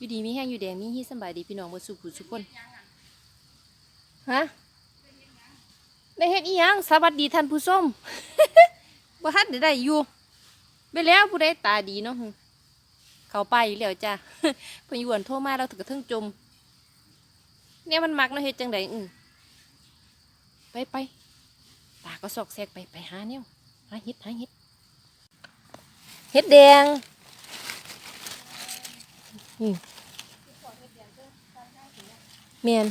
อยู่ดีมีแห้งอยู่แดงมีฮีสบายดีพี่น้องบ่สุขสุขคนฮะได้เฮ็ดอีหยังสวัสดีท่านผู้ชมบ่ทันได้ได้อยู่ไปแล้วผู้ใดตาดีเนาะเขาไปอยู่แล้วจ้ะเพิ่อยู่วนโทรมาแล้วถึงกระทึงจม เนี่ยมันมักเนาะเฮ็ดจังไดอือไปไปตาก็ซอกแซกไปไปหาแนวหาเฮ็ดหาเฮ็ดเฮ็ดแดง นี่ เมียน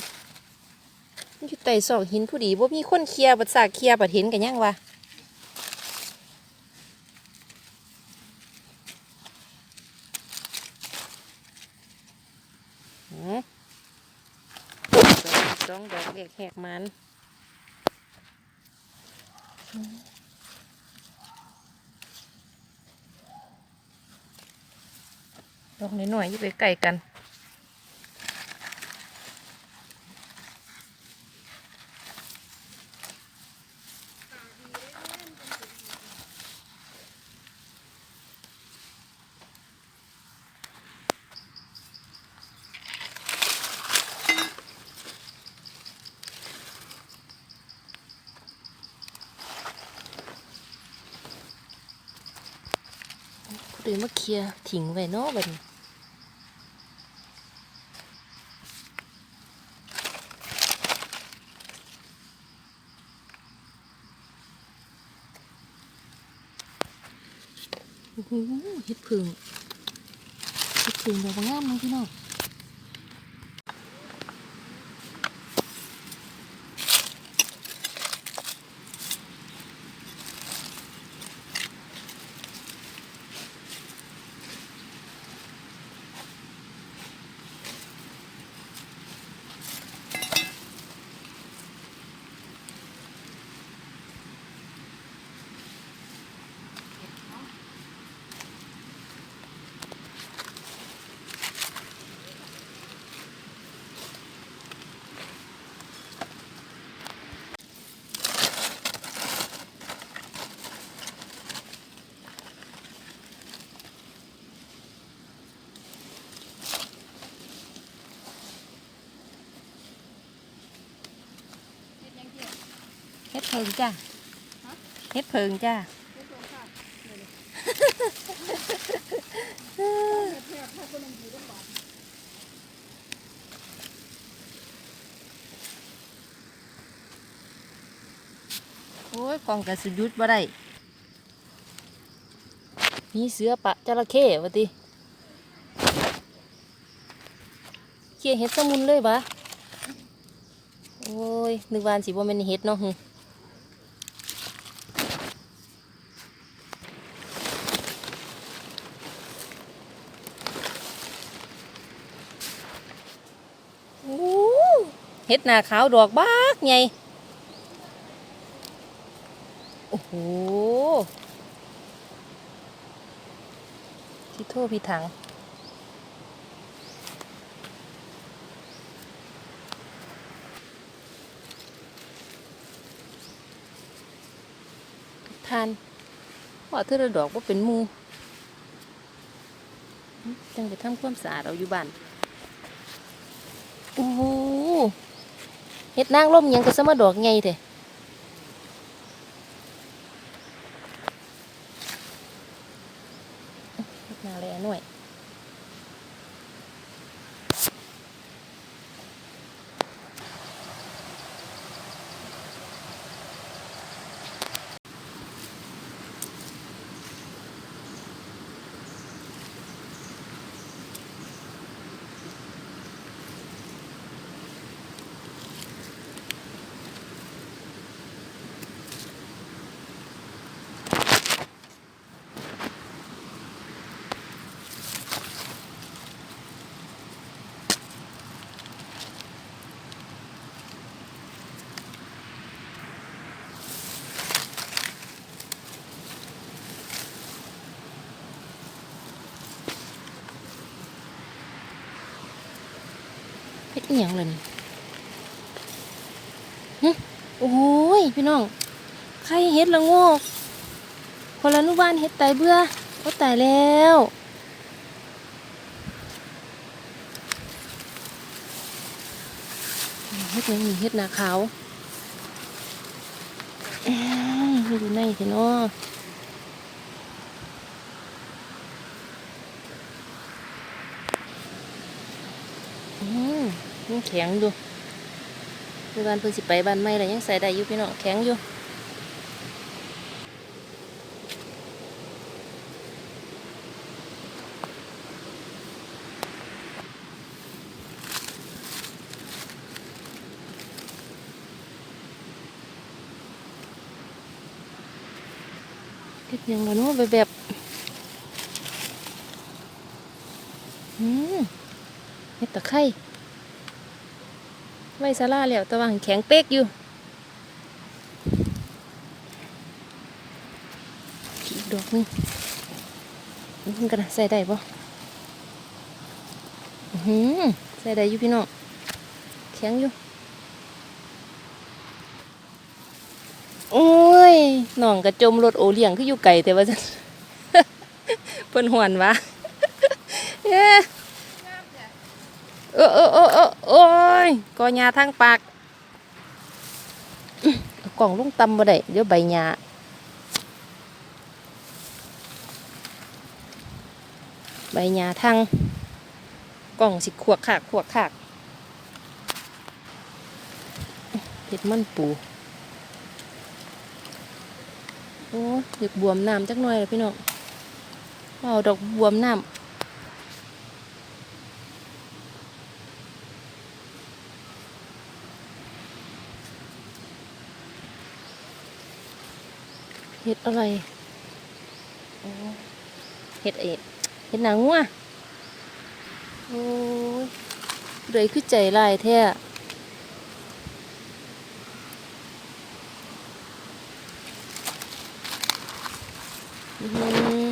อยู่ใต้ซอกหินผู้ดีบ่มีคนเคลียร์บัดสากเคลียร์บัดเห็นกันยังวะหือสองดอกแหกแหกมันดอกน้อยๆอยู่ใกล้ๆกัน ผู้ใดมาเคลียร์ทิ้งไว้เนาะบัดนี้โอ้โหเฮ็ดพึ่งเฮ็ดพึ่งดอกงามเนาะพี่น้อง เพิงจ้าเฮ็ดเพิงจ้าโอ้ยกองกระสุนยุดบ่ได้มีเสือปะจระเข้วะติเขี่ยเห็ดสมุนเลยบะโอ้ยนึกวานสิบ่แม่นเห็ดเนาะหึโอ้ เห็ดหน้าขาวดอกบากใหญ่โอ้โหที่โทพี่ถังทานว่าเธอระดอกว่าเป็นมูจังจะทำความสะอาดเอาอยู่บ้าน โอ้โห เฮ็ดนางร่มยังก็สมาดอกไงเถอะนาแลหน่อย อีหยงเลยนี่โอ้ยพี่น้องใครเห็ดละงอกคนละนุบ้านเห็ดตายเบื่อก็ตายแล้วเห็ดยังมีเห็ดนาขาวอยู่ในเห็นอ้อ ยังแข็งอยู่เมื่อวานเพิ่งสิไปบ้านใหม่แล้วยังใส่ได้อยู่พี่น้องแข็งอยู่เฮ็ดหยังล่ะเนาะไปแบบอืมเฮ็ดตะไคร้ ว้ซาลาแล้วแต่ว่าหั้นแข็งเป๊กอยู่อีกดอกนึงมันก็น่ะใส่ได้ปะอือหือใส่ได้อยู่พี่น้องแข็งอยู่ โอ้ยน้องกระจมรถโอเลี้ยงคืออยู่ไก่แต่ว่าจันเพิ่นหวนวะเออเออเออเออเออ โอ้ยกอยาทางปากกล่องลุงตำบ่ได้เดี๋ยวใบหญ้าใบหญ้าทางกล่องสิขวกขากขวกขากเห็ดมันปูโอ้ยเด็กบวมน้ำจักหน่อยเลยพี่น้องเอาดอกบวมน้ำ ห็ดอะไรโอ้เห็ดเอ็ดเห็ดหนังงัวโอ้ยเลยคือใจลายแท้อื้อหือ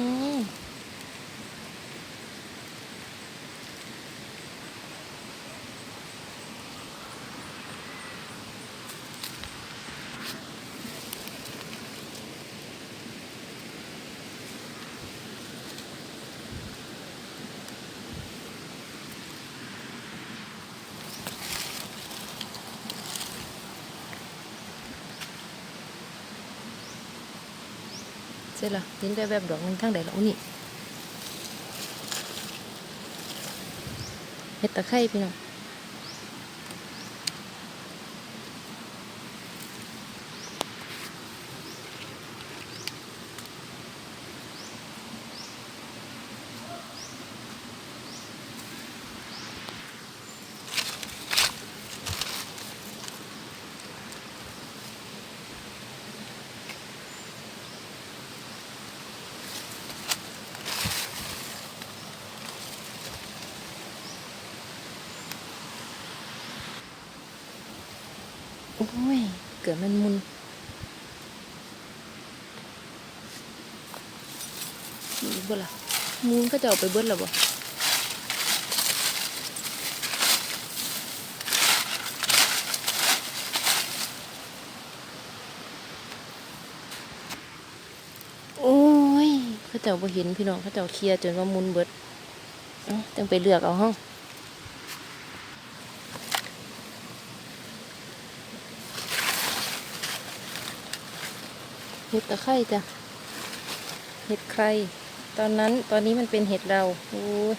เห็นแบบแบบๆดอกหนึงทางใดแล้วนี่เห็ดตะไคร้พี่น้อง โอ้ย เกิดมันมุนมีอีกบ่ล่ะมูนก็จะเอาไปเบิดแล้วบ่โอ้ยเขาเจ้าบ่เห็นพี่น้องเขาเจ้าเคลียร์จนว่ามุนเบิดเอ้าต้องไปเลือกเอาห้อง เห็ดตะไคร่จ้ะ เห็ดใคร ตอนนั้นตอนนี้มันเป็นเห็ดเราโอ้ย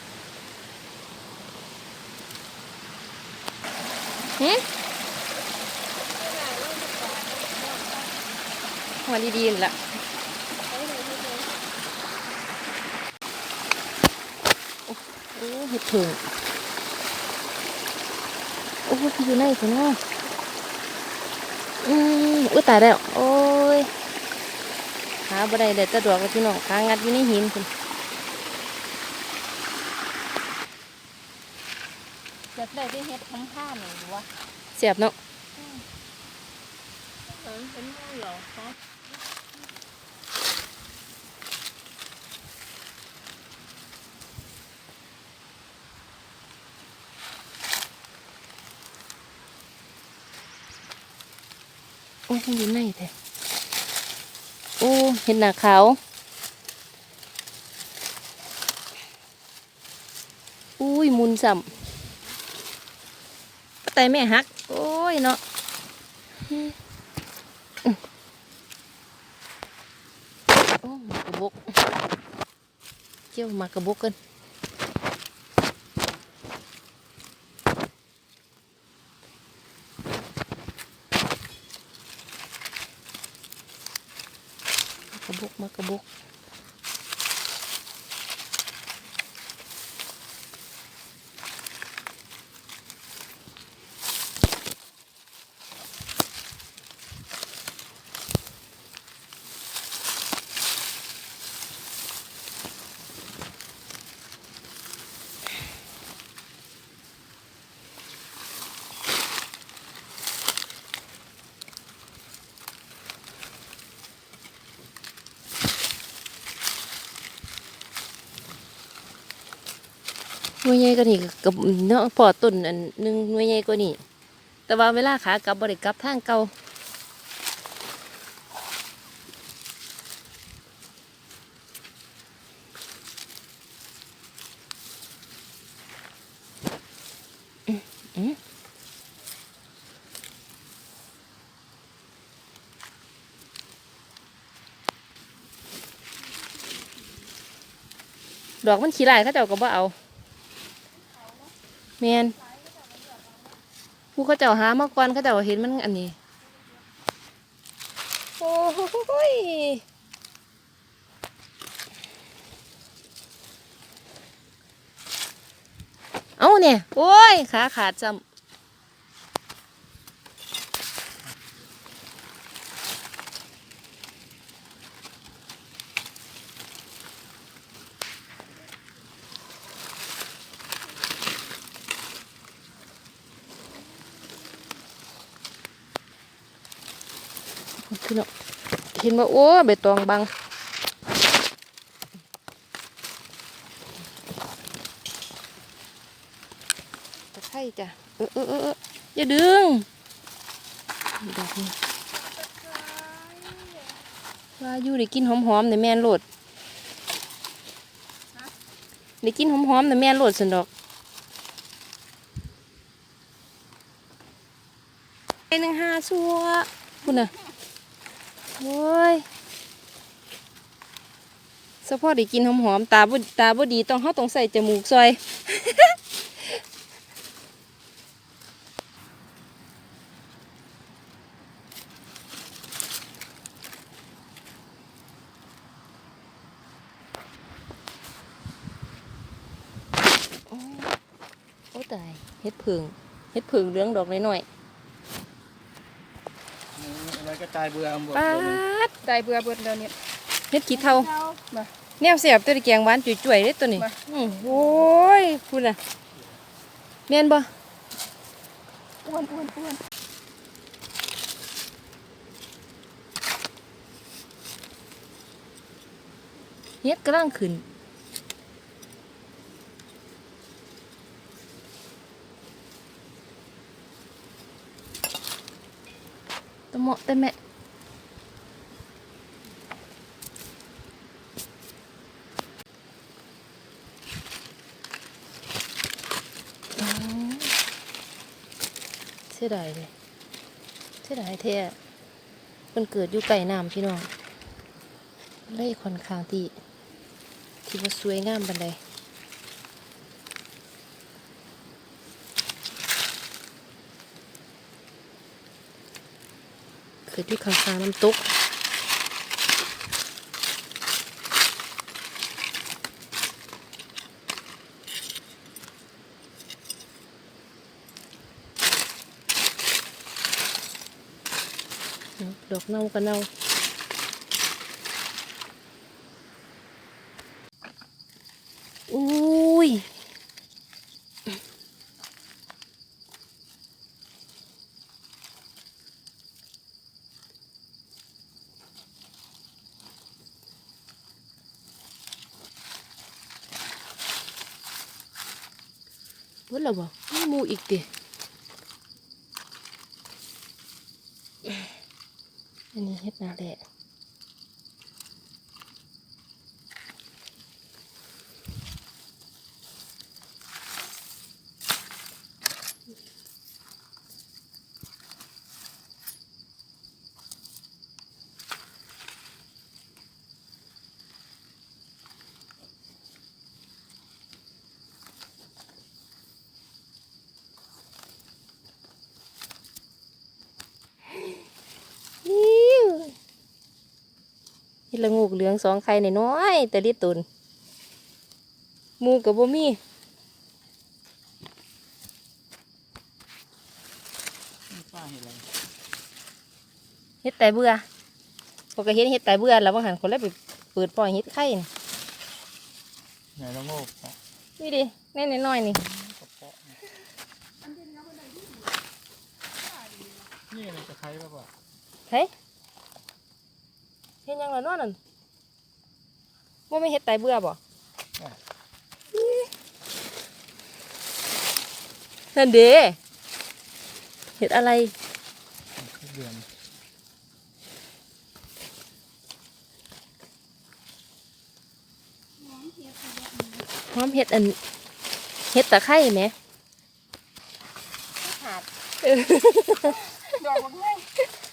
หึหัวดีๆนั่ะโอ้โอ้เห็ดถิงโอ้ยอยู่ไหนกันเนาะอืมอุ้ยตายแล้ว โอ้ หาบ่ได้เลยแตะดอกแล้วพี่น้องขางัดอยู่ในหินคุณจะได้ได้เฮ็ดทั้งผ้าหนึ่งวะเสียบเนาะเป็นไงเหรอคะโอ้ยมันอยู่ในแท้โอ้เห็นหน้าขาวอุ้ยมุนซ้ำปะไตแม่หัก โอ้ยยเนาะอืมโอ้หมากกระบกเจียวหมากกระบกกันหมากกระบกหมากกระบก ห น่วยใหญ่กว่านี่ก็กับเนาะปอต้นอันหนึงหน่วยใหญ่กว่านี่แต่ว่าเวลาขากลับบริกลับทางเก่าดอกมันขี้ลายเขาเจ้าก็บ่เอา แมนผู้เขาเจ้าหามาก่อนเขาเจ้าเห็นมันอันนี้ โอ้ยเอาเนี่ย โอ้ย ขาขาดจำพี่น้อง เห็นว่าโอ้ยใบตองบังตะไคร่จ้ะเออเออเออเอออย่าดึงดอกนี้ว่าอยู่ได้กินหอมๆในแม่นโหลดได้กินหอมๆในแม่นโหลดสันดอกไอหนึ่งห้าชัวคุณน่ะ โอ้ยสะพอได้กินหอมๆ ตาบตาบดีต้องเขาต้องใส่จมูกซอย โอ้ตายเฮ็ดผึ่งเฮ็ดผึ่งเหลืองดอกน้อยอะไรก็ตายเบื่อหมดๆป้าดตายเบื่อเบิดเดี๋ยวนี้เฮ็ดขี้เท่ามาแนวเสียบตัวนี้แกงหวานจุ๋ยๆเด้ตัวนี้มาอื้อโอ้ยคุณน่ะแม่นบ่อ้วนอ้วนอ้วนเฮ็ดกำลังขึ้น ตะเหมาะต่แม่อ๋อเสียดายเลยเสียดายแท้มันเกิดอยู่ไก่น้ำพี่น้องเลยค่อนข้างที่ที่ว่าสวยงามบันได เกิดที่ข้างๆน้ำตกดอกเน่าก็เน่าอุ้ย เบิดแล้วบ่มีมูอีกติอันนี้เฮ็ดนาแหละ ด ละงูกเหลืองสองไข่น้อยๆแต่ลิตุนหมูกับบ่มีนี่ป้าเห็นอะไรเฮ็ดแต่เบื่อพอก็เฮ็ดเฮ็ดแต่เบื่อแล้วบางหันคนเลยไปเปิดปล่อยเฮ็ดไข่นี่ไหนละโงกเนาะนี่ดิแน่น้อยๆนี่กระเพาะนี่อะไรจะใครป่ะป่ะเฮ้ย เฮ็ดหยังล่ะเนาะนั่นบ่ไม่นเฮ็ดแต่เบื่อบ่นั่นเด้เฮ็ดอะไรเดือนหอมเฮ็ดอันเฮ็ดตะไคร้ไหมขาดดอกบักไงเคลีย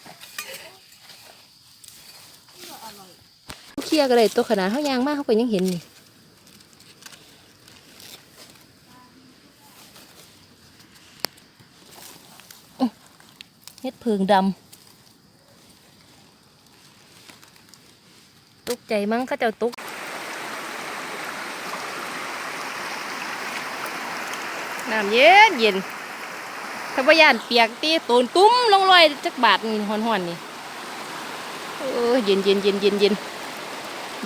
ร์ก็ได้ตัวขนาดเฮายางมากเขาก็ยังเห็นนี่เฮ็ดเพิงดำตกใจมั้งเขาเจ้าตกน้ำเย็นเย็นถ้าพยานเปียกตีตูนตุ้มลงลอยจักบาทนี่ห่อนๆนี่เออเย็นเย็นเย็นเย็นเย็น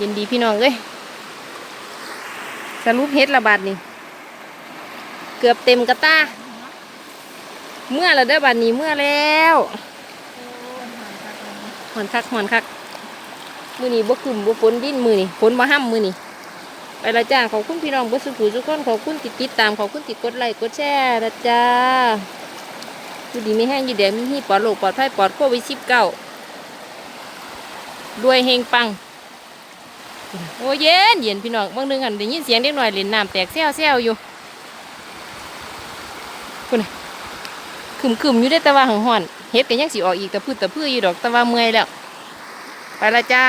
ยินดีพี่น้องเอ้ยสรุปเฮ็ดระบาดนี่เกือบเต็มกระตาเมื่อแล้วเด้อบาดนี้เมื่อแล้วหอนคักหอนคักมือนี้บ่ขึ้นบ่ฝนดิ้นมือนี่ฝนบ่ห้ำมือนี่ไปละจ้าขอบคุณพี่น้องเบ่สุขูทุกคนขอบคุณติดติดตามขอบคุณติดกดไลค์กดแชร์นะจ้าอยู่ดีไม่แห้งอยู่แดงมีที่ปลอดโรคปลอดภัยปลอดโควิดสิบเก้าด้วยเฮงปัง โอ้เย็นเย็นพี่น้องบางนึงหันได้ยินเสียงเด็กหน่อยเล่นน้ำแตกแซวแซวอยู่คุณน่ะขึ้มขึมอยู่ได้แต่ว่าหังหอนเฮ็ดกันยังสิออกอีกแต่พืชแต่พืชอยู่ดอกแต่ว่าเมื่อยแล้ว ไปละจ้า